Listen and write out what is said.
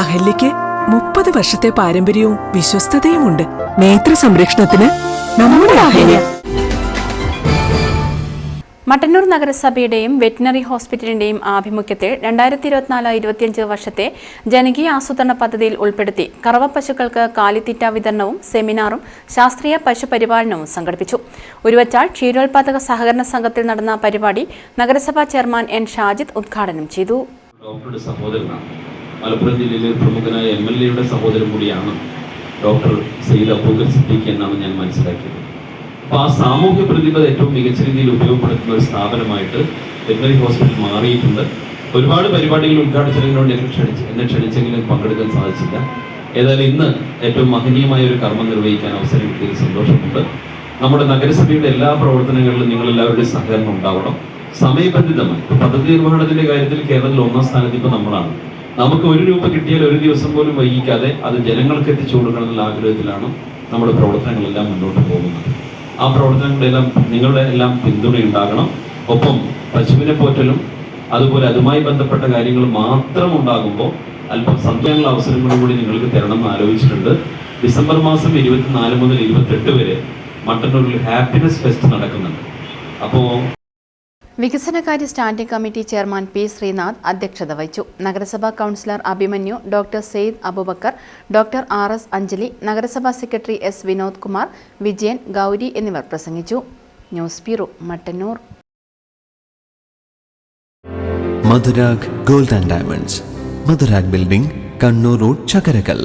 അഹല്യയ്ക്ക് മുപ്പത് വർഷത്തെ പാരമ്പര്യവും വിശ്വസ്തതയുമുണ്ട്. നേത്ര സംരക്ഷണത്തിന് നമ്മുടെ അഹല്യ. മട്ടന്നൂർ നഗരസഭയുടെയും വെറ്റിനറി ഹോസ്പിറ്റലിന്റെയും ആഭിമുഖ്യത്തിൽ രണ്ടായിരത്തി ഇരുപത്തിനാല് ഇരുപത്തിയഞ്ച് വർഷത്തെ ജനകീയ ആസൂത്രണ പദ്ധതിയിൽ ഉൾപ്പെടുത്തി കറവ പശുക്കൾക്ക് കാലിത്തീറ്റ വിതരണവും സെമിനാറും ശാസ്ത്രീയ പശുപരിപാലനവും സംഘടിപ്പിച്ചു. ഉരുവച്ചാൽ ക്ഷീരോത്പാദക സഹകരണ സംഘത്തിൽ നടന്ന പരിപാടി നഗരസഭാ ചെയർമാൻ എൻ ഷാജിദ് ഉദ്ഘാടനം ചെയ്തു. മലപ്പുറം ജില്ലയിലെ പ്രമുഖനായ എം എൽ എയുടെ സഹോദരൻ കൂടിയാണ് ഡോക്ടർ സയ്യിദ് അബൂബക്കർ സിദ്ദീഖ് എന്നാണ് ഞാൻ മനസ്സിലാക്കിയത്. അപ്പോൾ ആ സാമൂഹ്യ പ്രതിഭ ഏറ്റവും മികച്ച രീതിയിൽ ഉപയോഗപ്പെടുത്തുന്ന ഒരു സ്ഥാപനമായിട്ട് വെറ്റിനറി ഹോസ്പിറ്റൽ മാറിയിട്ടുണ്ട്. ഒരുപാട് പരിപാടികൾ ഉദ്ഘാടനത്തിനോട് എന്നെ ക്ഷണിച്ച് എന്നെ ക്ഷണിച്ചെങ്കിലും പങ്കെടുക്കാൻ സാധിച്ചില്ല. ഏതായാലും ഇന്ന് ഏറ്റവും മഹനീയമായ ഒരു കർമ്മം നിർവഹിക്കാൻ അവസരം കിട്ടിയതിൽ സന്തോഷമുണ്ട്. നമ്മുടെ നഗരസഭയുടെ എല്ലാ പ്രവർത്തനങ്ങളിലും നിങ്ങൾ എല്ലാവരുടെയും സഹകരണം ഉണ്ടാവണം. സമയബന്ധിതമായി. പദ്ധതി നിർവഹണത്തിന്റെ കാര്യത്തിൽ കേരളത്തിൽ ഒന്നാം സ്ഥാനത്ത് ഇപ്പൊ നമ്മളാണ്. നമുക്ക് ഒരു രൂപ കിട്ടിയാൽ ഒരു ദിവസം പോലും വൈകിക്കാതെ അത് ജനങ്ങൾക്ക് എത്തിച്ചു കൊടുക്കണം എന്നുള്ള ആഗ്രഹത്തിലാണ് നമ്മുടെ പ്രവർത്തനങ്ങളെല്ലാം മുന്നോട്ട് പോകുന്നത്. ആ പ്രവർത്തനങ്ങളെല്ലാം നിങ്ങളുടെ എല്ലാം പിന്തുണയുണ്ടാകണം. ഒപ്പം പശുവിനെ പോറ്റലും അതുപോലെ അതുമായി ബന്ധപ്പെട്ട കാര്യങ്ങൾ മാത്രം ഉണ്ടാകുമ്പോൾ അല്പം സന്ധ്യങ്ങളുടെ അവസരങ്ങളും കൂടി നിങ്ങൾക്ക് തരണം എന്ന് ആലോചിച്ചിട്ടുണ്ട്. ഡിസംബർ മാസം ഇരുപത്തിനാല് മുതൽ ഇരുപത്തെട്ട് വരെ മട്ടന്നൂരിൽ ഹാപ്പിനെസ് ഫെസ്റ്റ് നടക്കുന്നുണ്ട്. അപ്പോൾ വികസനകാര്യ standing committee chairman P Sreenath അധ്യക്ഷത വഹിച്ചു. നഗരസഭാ councillor Abhimanyu doctor Saiyed Aboobacker doctor R S Anjali നഗരസഭാ സെക്രട്ടറി എസ് വിനോദ് കുമാർ വിജയൻ ഗൗരി എന്നിവർ പ്രസംഗിച്ചു. News bureau Mattannur. Madhurag gold and diamonds. Madhurag building Kannur road Chakkarakkal.